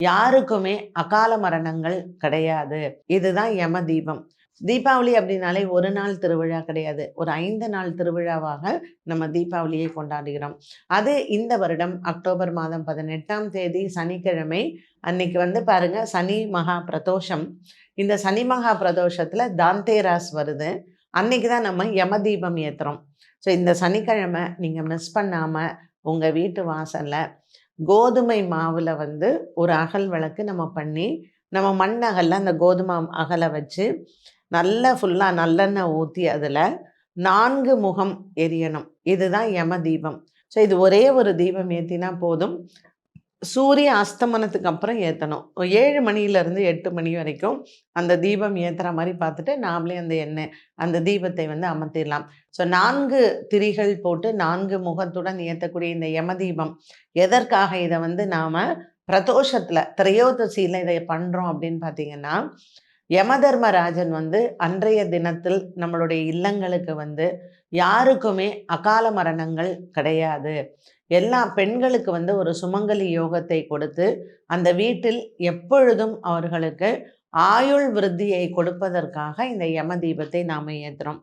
யாருக்குமே அகால மரணங்கள் கிடையாது. இதுதான் யம தீபம். தீபாவளி அப்படின்னாலே ஒரு நாள் திருவிழா கிடையாது. ஒரு ஐந்து நாள் திருவிழாவாக நம்ம தீபாவளியை கொண்டாடுகிறோம். அது இந்த வருடம் அக்டோபர் மாதம் பதினெட்டாம் தேதி சனிக்கிழமை. அன்னைக்கு வந்து பாருங்க சனி மகா பிரதோஷம். இந்த சனி மகா பிரதோஷத்துல தாந்தேராஸ் வருது. அன்னைக்கு தான் நம்ம யம தீபம் ஏத்துறோம். ஸோ இந்த சனிக்கிழமை நீங்க மிஸ் பண்ணாம உங்க வீட்டு வாசலில் கோதுமை மாவில் வந்து ஒரு அகல் விளக்கு நம்ம பண்ணி நம்ம மண் அகலில் அந்த கோதுமை அகலை வச்சு நல்லா ஃபுல்லாக நல்லெண்ணெய் ஊற்றி அதில் நான்கு முகம் எரியணும். இதுதான் யம தீபம். ஸோ இது ஒரே ஒரு தீபம் ஏற்றினா போதும். சூரிய அஸ்தமனத்துக்கு அப்புறம் ஏற்றணும் ஏழு மணியிலேருந்து எட்டு மணி வரைக்கும் அந்த தீபம் ஏற்றுற மாதிரி பார்த்துட்டு நாமளே அந்த எண்ணெய் அந்த தீபத்தை வந்து அமர்த்திடலாம். ஸோ நான்கு திரிகள் போட்டு நான்கு முகத்துடன் ஏற்றக்கூடிய இந்த யம தீபம் எதற்காக இதை வந்து நாம் பிரதோஷத்தில் திரையோதசியில் இதை பண்ணுறோம் அப்படின்னு பார்த்தீங்கன்னா யமதர்மராஜன் வந்து அன்றைய தினத்தில் நம்மளுடைய இல்லங்களுக்கு வந்து யாருக்குமே அகால மரணங்கள் கிடையாது. எல்லா பெண்களுக்கு வந்து ஒரு சுமங்கலி யோகத்தை கொடுத்து அந்த வீட்டில் எப்பொழுதும் அவர்களுக்கு ஆயுள் விருத்தியை கொடுப்பதற்காக இந்த யம தீபத்தை நாம் ஏற்றுறோம்